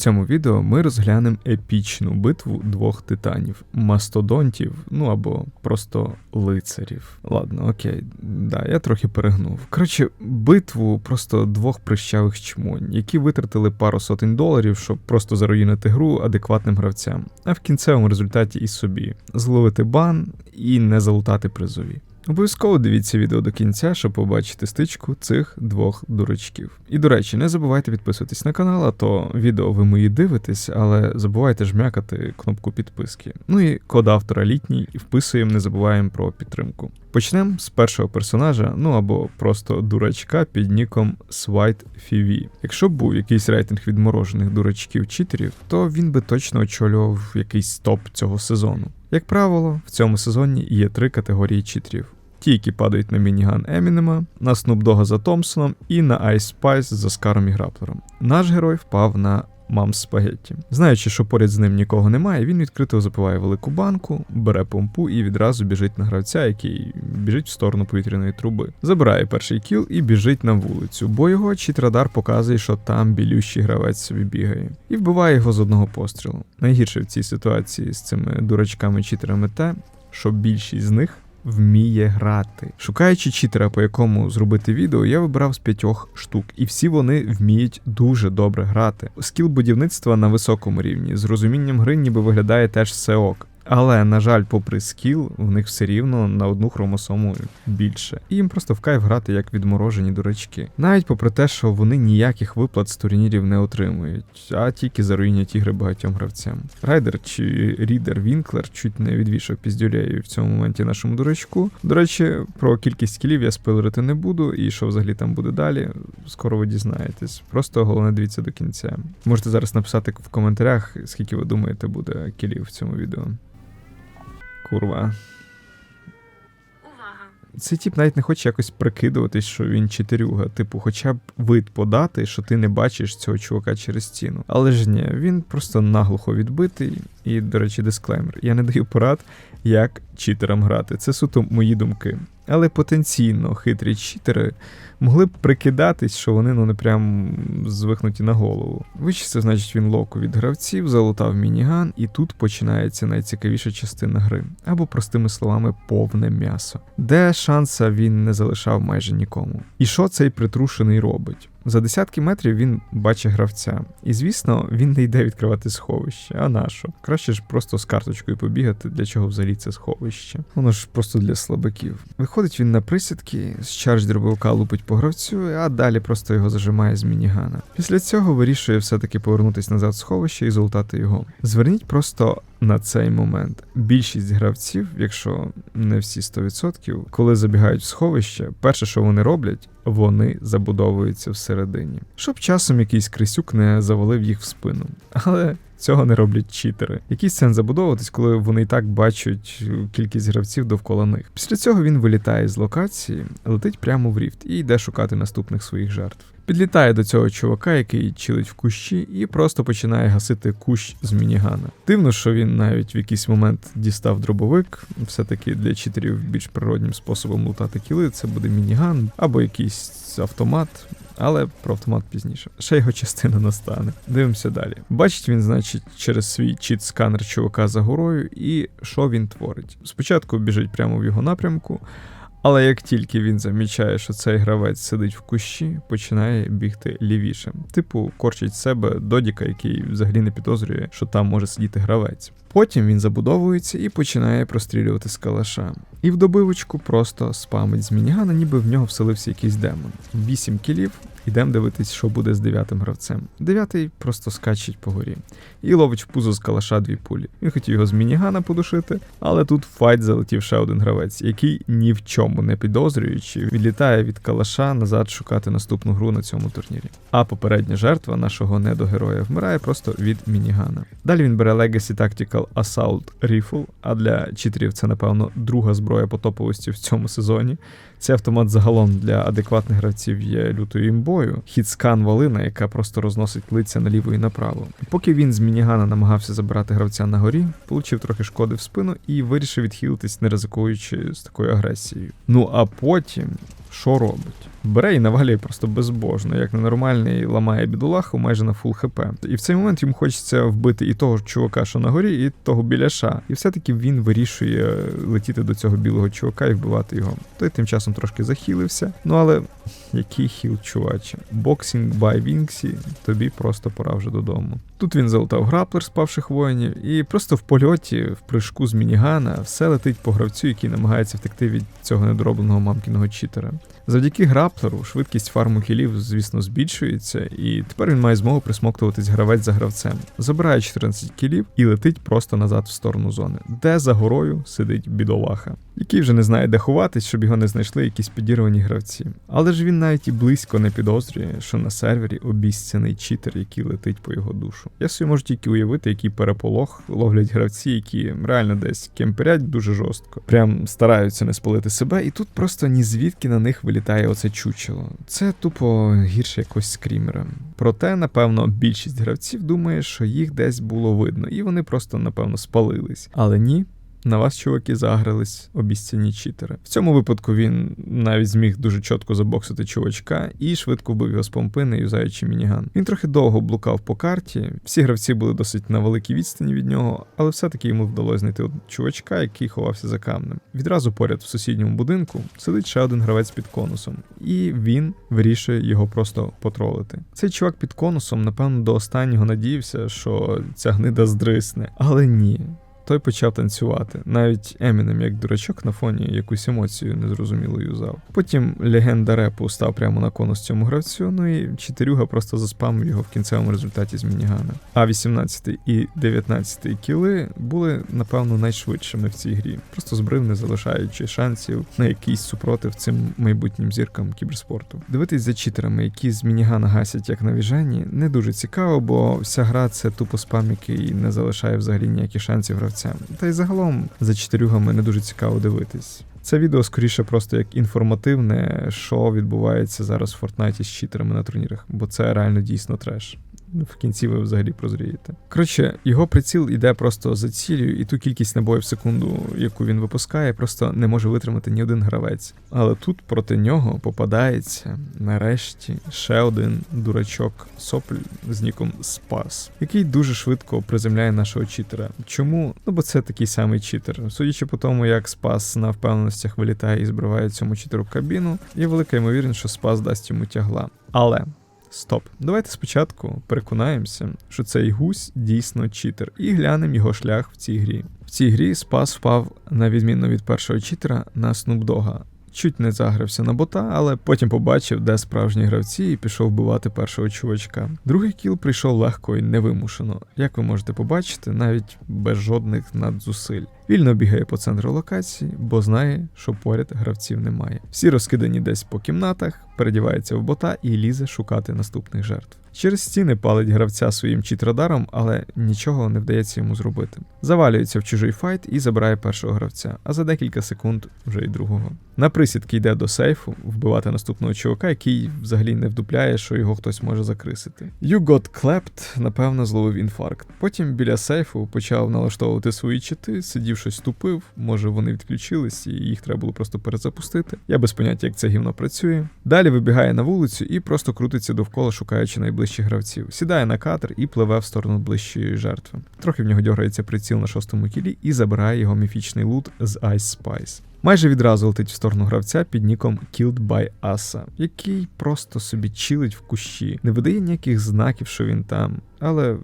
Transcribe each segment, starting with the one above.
цьому відео ми розглянемо епічну битву двох титанів мастодонтів, ну або просто лицарів. Ладно, окей, да, я трохи перегнув. Коротше, битву просто двох прищавих чмонь, які витратили пару сотень доларів, щоб просто заруїнити гру адекватним гравцям, а в кінцевому результаті і собі зловити бан і не залутати призові. Обов'язково дивіться відео до кінця, щоб побачити стичку цих двох дурачків. І до речі, не забувайте підписуватись на канал, а то відео ви мої дивитесь, але забувайте жмякати кнопку підписки. Ну і код автора літній, і вписуємо, не забуваємо про підтримку. Почнемо з першого персонажа, ну або просто дурачка під ніком Swite FV. Якщо б був якийсь рейтинг відморожених дурачків-читерів, то він би точно очолював якийсь топ цього сезону. Як правило, в цьому сезоні є три категорії читерів. Ті, які падають на мініган Емінема, на Снупдога за Томпсоном і на Ice Spice за Скаром і Граплером. Наш герой впав на Мамс Спагетті. Знаючи, що поряд з ним нікого немає, він відкрито запиває велику банку, бере помпу і відразу біжить на гравця, який біжить в сторону повітряної труби. Забирає перший кіл і біжить на вулицю, бо його чіт-радар показує, що там білющий гравець собі бігає, і вбиває його з одного пострілу. Найгірше в цій ситуації з цими дурачками-читерами те, що більшість з них вміє грати. Шукаючи читера, по якому зробити відео, я вибрав з п'ятьох штук, і всі вони вміють дуже добре грати. Скіл будівництва на високому рівні, з розумінням гри ніби виглядає теж все ок. Але, на жаль, попри скіл, в них все рівно на одну хромосому більше. І їм просто в кайф грати як відморожені дурачки. Навіть попри те, що вони ніяких виплат з турнірів не отримують, а тільки заруйнять ігри багатьом гравцям. Райдер чи Рідер Вінклер чуть не відвішав піздюлею в цьому моменті нашому дурачку. До речі, про кількість кілів я спойлерити не буду, і що взагалі там буде далі, скоро ви дізнаєтесь. Просто головне дивіться до кінця. Можете зараз написати в коментарях, скільки ви думаєте буде кілів в цьому відео. Курва. Цей тіп навіть не хоче якось прикидуватись, що він читерюга. Типу, хоча б вид подати, що ти не бачиш цього чувака через стіну. Але ж ні, він просто наглухо відбитий. І, до речі, дисклеймер. Я не даю порад, як читерам грати. Це суто мої думки. Але потенційно хитрі читери могли б прикидатись, що вони ну не прям звихнуті на голову. Вичистив, значить, він локу від гравців, залутав мініган, і тут починається найцікавіша частина гри, або, простими словами, повне м'ясо, де шанса він не залишав майже нікому. І що цей притрушений робить? За десятки метрів він бачить гравця, і звісно, він не йде відкривати сховище. А на що? Краще ж просто з карточкою побігати, для чого взагалі це сховище. Воно ж просто для слабаків. Виходить він на присідки, з чардж дробовика лупить по гравцю, а далі просто його зажимає з мінігана. Після цього вирішує все-таки повернутися назад в сховище і золотати його. Зверніть просто на цей момент. Більшість гравців, якщо не всі 100%, коли забігають в сховище, перше, що вони роблять, вони забудовуються всередині, щоб часом якийсь крисюк не завалив їх в спину. Але цього не роблять читери. Який сенс забудовуватись, коли вони і так бачать кількість гравців довкола них. Після цього він вилітає з локації, летить прямо в ріфт і йде шукати наступних своїх жертв. Підлітає до цього чувака, який чилить в кущі, і просто починає гасити кущ з мінігана. Дивно, що він навіть в якийсь момент дістав дробовик. Все-таки для читерів більш природнім способом лутати кіли це буде мініган або якийсь автомат. Але про автомат пізніше. Ще його частина настане. Дивимося далі. Бачить він, значить, через свій чіт-сканер чувака за горою, і що він творить. Спочатку біжить прямо в його напрямку, але як тільки він замічає, що цей гравець сидить в кущі, починає бігти лівіше. Типу, корчить себе додіка, який взагалі не підозрює, що там може сидіти гравець. Потім він забудовується і починає прострілювати з калаша. І в добивочку просто спамить з мінігана, ніби в нього вселився якийсь демон. Вісім кілів. Ідемо дивитись, що буде з дев'ятим гравцем. Дев'ятий просто скачить по горі і ловить в пузо з калаша дві пулі. Він хотів його з мінігана подушити, але тут файт залетів ще один гравець, який ні в чому не підозрюючи, відлітає від калаша назад шукати наступну гру на цьому турнірі. А попередня жертва нашого недогероя вмирає просто від мінігана. Далі він бере Legacy Tactical Assault Rifle, а для читерів це, напевно, друга зброя по топовості в цьому сезоні. Цей автомат загалом для адекватних гравців є лютою імбою. Хітскан Волина, яка просто розносить лиця наліво і направо. Поки він з мінігана намагався забирати гравця на горі, получив трохи шкоди в спину і вирішив відхилитись, не ризикуючи з такою агресією. Ну а потім що робить? Бере і навалює просто безбожно, як ненормальний ламає бідолаху майже на фул хп. І в цей момент йому хочеться вбити і того чувака, що на горі, і того біляша. І все-таки він вирішує летіти до цього білого чувака і вбивати його. Той тим часом трошки захилився. Ну але який хіл, чуваче. Боксінг бай Вінксі, тобі просто пора вже додому. Тут він залутав граплер спавших воїнів, і просто в польоті, в прыжку з мінігана, все летить по гравцю, який намагається втекти від цього недоробленого мамкіного читера. Завдяки граплеру швидкість фарму кілів, звісно, збільшується, і тепер він має змогу присмоктуватись гравець за гравцем. Забирає 14 кілів і летить просто назад в сторону зони, де за горою сидить бідолаха, який вже не знає, де ховатись, щоб його не знайшли якісь підірвані гравці. Але ж він навіть і близько не підозрює, що на сервері обіцяний читер, який летить по його душу. Я собі можу тільки уявити, який переполох ловлять гравці, які реально десь кемперять дуже жорстко, прям стараються не спалити себе, і тут просто ні звідки на них вилітає оце чучело. Це тупо гірше якось скрімера. Проте, напевно, більшість гравців думає, що їх десь було видно, і вони просто, напевно, спалились. Але ні. На вас, чуваки, загрались обіцяні читери. В цьому випадку він навіть зміг дуже чітко забоксити чувачка і швидко вбив його з помпи, не юзаючи мініган. Він трохи довго блукав по карті. Всі гравці були досить на великій відстані від нього, але все-таки йому вдалося знайти чувачка, який ховався за камнем. Відразу поряд в сусідньому будинку сидить ще один гравець під конусом, і він вирішує його просто потролити. Цей чувак під конусом, напевно, до останнього надіявся, що ця гнида здрисне, але ні той почав танцювати. Навіть Емінем, як дурачок, на фоні якусь емоцію незрозуміло юзав. Потім легенда репу став прямо на конус цьому гравцю, ну і чотирюга просто заспамив його в кінцевому результаті з мінігана. А 18 і 19 кіли були, напевно, найшвидшими в цій грі, просто збрив, не залишаючи шансів на якийсь супротив цим майбутнім зіркам кіберспорту. Дивитись за читерами, які з мінігана гасять як на віжені, не дуже цікаво, бо вся гра це тупо спам, який не залишає взагалі ніяких шансів гравцям гравцям. Та й загалом за чотирюгами не дуже цікаво дивитись. Це відео скоріше просто як інформативне, що відбувається зараз в Фортнайті з читерами на турнірах, бо це реально дійсно треш. В кінці ви взагалі прозрієте. Коротше, його приціл іде просто за цілею, і ту кількість набоїв в секунду, яку він випускає, просто не може витримати ні один гравець. Але тут проти нього попадається нарешті ще один дурачок сопль з ніком Спас, який дуже швидко приземляє нашого читера. Чому? Ну бо це такий самий читер. Судячи по тому, як Спас на впевненостях вилітає і збриває цьому читеру кабіну, є велика ймовірність, що Спас дасть йому тягла. Але Стоп. Давайте спочатку переконаємося, що цей гусь дійсно читер, і глянемо його шлях в цій грі. В цій грі спас впав, на відміну від першого читера, на Снупдога. Чуть не загрався на бота, але потім побачив, де справжні гравці, і пішов вбивати першого чувачка. Другий кіл прийшов легко і невимушено, як ви можете побачити, навіть без жодних надзусиль. Вільно бігає по центру локації, бо знає, що поряд гравців немає. Всі розкидані десь по кімнатах, передівається в бота і лізе шукати наступних жертв. Через стіни палить гравця своїм чіт-радаром, але нічого не вдається йому зробити. Завалюється в чужий файт і забирає першого гравця, а за декілька секунд вже й другого. На присідки йде до сейфу вбивати наступного чувака, який взагалі не вдупляє, що його хтось може закрисити. You got clapped, напевно, зловив інфаркт. Потім біля сейфу почав налаштовувати свої чити, сидів щось тупив, може вони відключились і їх треба було просто перезапустити. Я без поняття, як це гівно працює. Далі вибігає на вулицю і просто крутиться довкола, шукаючи найближчих гравців. Сідає на катер і пливе в сторону ближчої жертви. Трохи в нього дьоргається приціл на шостому кілі і забирає його міфічний лут з Ice Spice. Майже відразу летить в сторону гравця під ніком Killed by Asa, який просто собі чилить в кущі, не видає ніяких знаків, що він там. Але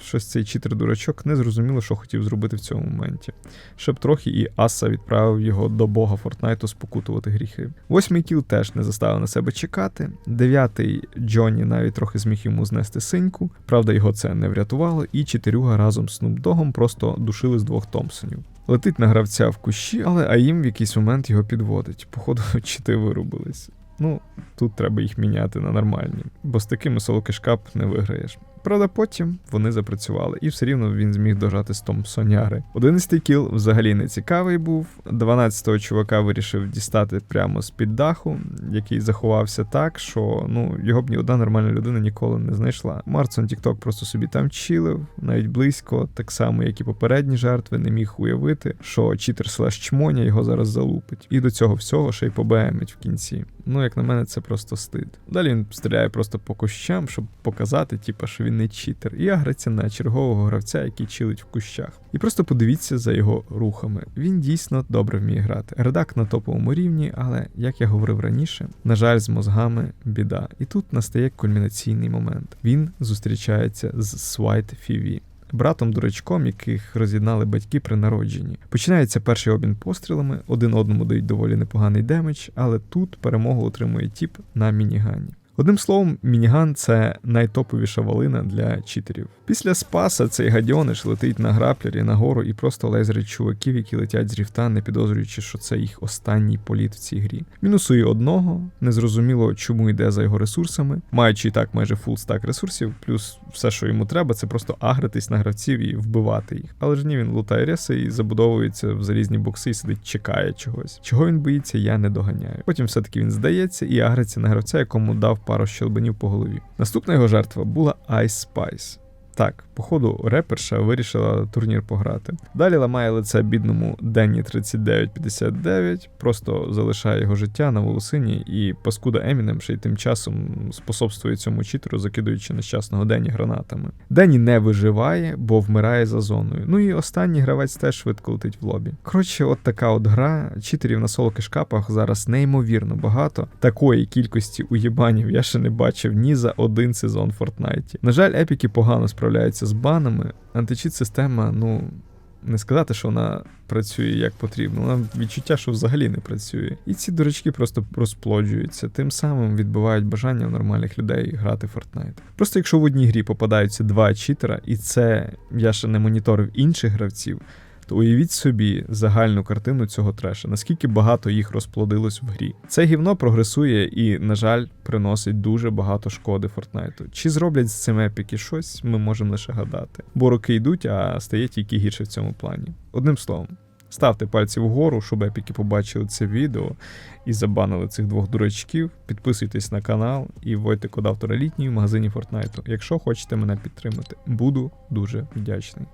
щось цей читер-дурачок не зрозуміло, що хотів зробити в цьому моменті. Щоб трохи і Аса відправив його до бога Фортнайту спокутувати гріхи. Восьмий кіл теж не заставив на себе чекати. Дев'ятий Джонні навіть трохи зміг йому знести синьку. Правда, його це не врятувало, і чотирюга разом з Снупдогом просто душили з двох Томпсонів. Летить на гравця в кущі, але Аїм якийсь момент його підводить. Походу, чити вирубились. Ну, тут треба їх міняти на нормальні, бо з такими солокишкап не виграєш. Правда, потім вони запрацювали, і все рівно він зміг дожати з Томпсоняри. 11-й кіл взагалі не цікавий був. 12-го чувака вирішив дістати прямо з-під даху, який заховався так, що ну його б ні одна нормальна людина ніколи не знайшла. Марсон Тікток просто собі там чилив, навіть близько, так само, як і попередні жертви, не міг уявити, що читер слеш чмоня його зараз залупить. І до цього всього ще й побемить в кінці. Ну, як на мене, це просто стид. Далі він стріляє просто по кущам, щоб показати, типа, що він не читер, і агриться на чергового гравця, який чилить в кущах. І просто подивіться за його рухами. Він дійсно добре вміє грати. Редак на топовому рівні, але як я говорив раніше, на жаль, з мозгами біда. І тут настає кульмінаційний момент. Він зустрічається з Свайт Фіві. Братом дурачком, яких роз'єднали батьки при народженні. Починається перший обмін пострілами, один одному дають доволі непоганий демедж, але тут перемогу отримує тіп на мінігані. Одним словом, мініган це найтоповіша валина для читерів. Після спаса цей гадьониш летить на граплері нагору і просто лезерить чуваків, які летять з ріфта, не підозрюючи, що це їх останній політ в цій грі. Мінусує одного, незрозуміло, чому йде за його ресурсами, маючи і так майже фул стак ресурсів, плюс все, що йому треба, це просто агритись на гравців і вбивати їх. Але ж ні, він лутає реси і забудовується в залізні бокси і сидить, чекає чогось. Чого він боїться, я не доганяю. Потім все-таки він здається і агриться на гравця, якому дав пару щелбанів по голові. Наступна його жертва була Ice Spice. Так, походу, реперша вирішила турнір пограти. Далі ламає лице бідному Денні 3959, просто залишає його життя на волосині, і паскуда Емінем ще й тим часом способствує цьому читеру, закидуючи нещасного Денні гранатами. Денні не виживає, бо вмирає за зоною. Ну і останній гравець теж швидко летить в лобі. Коротше, от така от гра. Читерів на соло кишкапах зараз неймовірно багато. Такої кількості уєбанів я ще не бачив ні за один сезон Фортнайті. На жаль, епіки погано справляються з банами. Античіт система, ну. Не сказати, що вона працює як потрібно, вона відчуття, що взагалі не працює. І ці дурачки просто розплоджуються, тим самим відбивають бажання у нормальних людей грати в Fortnite. Просто якщо в одній грі попадаються два читера, і це я ще не моніторив інших гравців, уявіть собі загальну картину цього треша, наскільки багато їх розплодилось в грі. Це гівно прогресує і, на жаль, приносить дуже багато шкоди Фортнайту. Чи зроблять з цим епіки щось, ми можемо лише гадати. Бо роки йдуть, а стає тільки гірше в цьому плані. Одним словом. Ставте пальці вгору, щоб епіки побачили це відео і забанили цих двох дурачків. Підписуйтесь на канал і вводьте код автора літній в магазині Фортнайту, якщо хочете мене підтримати. Буду дуже вдячний.